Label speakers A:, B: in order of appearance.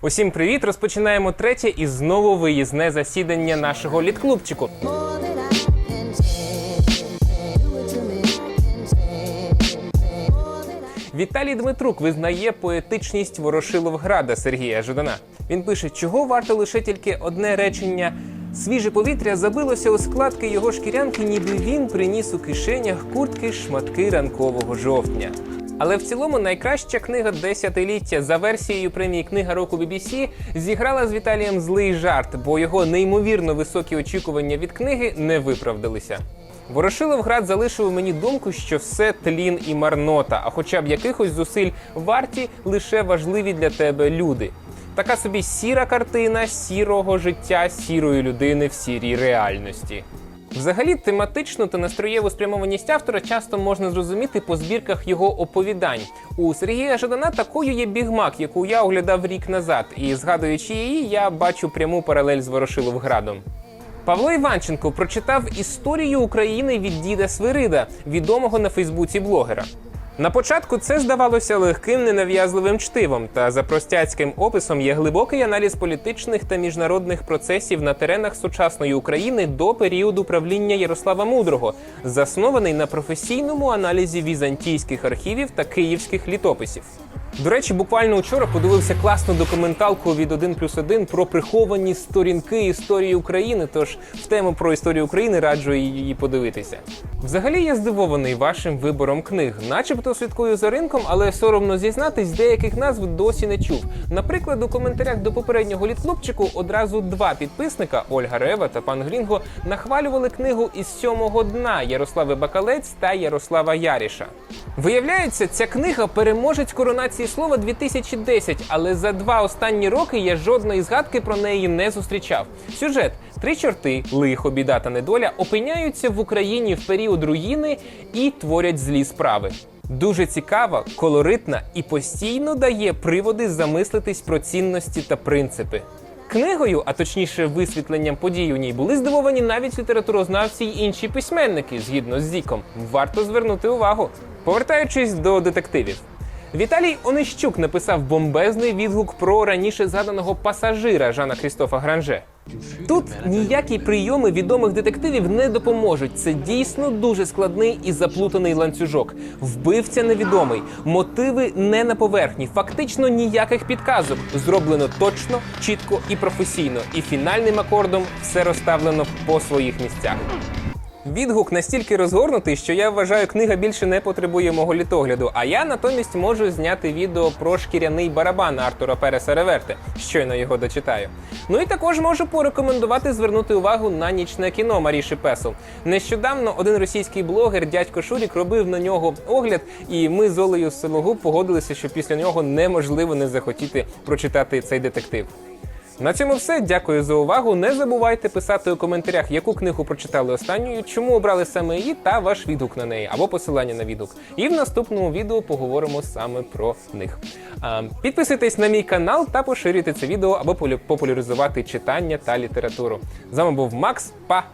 A: Усім привіт! Розпочинаємо третє і знову виїзне засідання нашого літклубчику. Віталій Дмитрук визнає поетичність Ворошиловграда Сергія Жадана. Він пише, чого варто лише тільки одне речення. Свіже повітря забилося у складки його шкірянки, ніби він приніс у кишенях куртки шматки ранкового жовтня. Але в цілому найкраща книга десятиліття за версією премії Книга року BBC зіграла з Віталієм злий жарт, бо його неймовірно високі очікування від книги не виправдалися. Ворошиловград залишив мені думку, що все тлін і марнота, а хоча б якихось зусиль варті лише важливі для тебе люди. Така собі сіра картина сірого життя сірої людини в сірій реальності. Взагалі, тематичну та настроєву спрямованість автора часто можна зрозуміти по збірках його оповідань. У Сергія Жадана такою є бігмак, яку я оглядав рік назад, і згадуючи її, я бачу пряму паралель з Ворошиловградом. Павло Іванченко прочитав історію України від діда Свирида, відомого на Фейсбуці блогера. На початку це здавалося легким ненав'язливим чтивом, та за простяцьким описом є глибокий аналіз політичних та міжнародних процесів на теренах сучасної України до періоду правління Ярослава Мудрого, заснований на професійному аналізі візантійських архівів та київських літописів. До речі, буквально вчора подивився класну документалку від 1 плюс 1 про приховані сторінки історії України. Тож в тему про історію України раджу її подивитися. Взагалі я здивований вашим вибором книг, начебто слідкую за ринком, але соромно зізнатись, деяких назв досі не чув. Наприклад, у коментарях до попереднього літклубчику одразу два підписника Ольга Рева та пан Грінго нахвалювали книгу із сьомого дна Ярослави Бакалець та Ярослава Яріша. Виявляється, ця книга переможець коронації слова 2010, але за два останні роки я жодної згадки про неї не зустрічав. Сюжет: три чорти, лихо, біда та недоля опиняються в Україні в період руїни і творять злі справи. Дуже цікава, колоритна і постійно дає приводи замислитись про цінності та принципи. Книгою, а точніше висвітленням подій у ній, були здивовані навіть літературознавці й інші письменники, згідно з Зіком. Варто звернути увагу. Повертаючись до детективів. Віталій Онищук написав бомбезний відгук про раніше згаданого пасажира Жана Крістофа Гранже. Тут ніякі прийоми відомих детективів не допоможуть. Це дійсно дуже складний і заплутаний ланцюжок. Вбивця невідомий, мотиви не на поверхні, фактично ніяких підказок. Зроблено точно, чітко і професійно. І фінальним акордом все розставлено по своїх місцях. Відгук настільки розгорнутий, що я вважаю, книга більше не потребує мого літогляду. А я натомість можу зняти відео про шкіряний барабан Артура Переса Реверти. Щойно його дочитаю. Ну і також можу порекомендувати звернути увагу на нічне кіно Маріші Песл. Нещодавно один російський блогер, дядько Шурік, робив на нього огляд, і ми з Олею Сологуб погодилися, що після нього неможливо не захотіти прочитати цей детектив. На цьому все. Дякую за увагу. Не забувайте писати у коментарях, яку книгу прочитали останньою, чому обрали саме її та ваш відгук на неї або посилання на відгук. І в наступному відео поговоримо саме про них. А, підписуйтесь на мій канал та поширюйте це відео, або популяризувати читання та літературу. З вами був Макс. Па!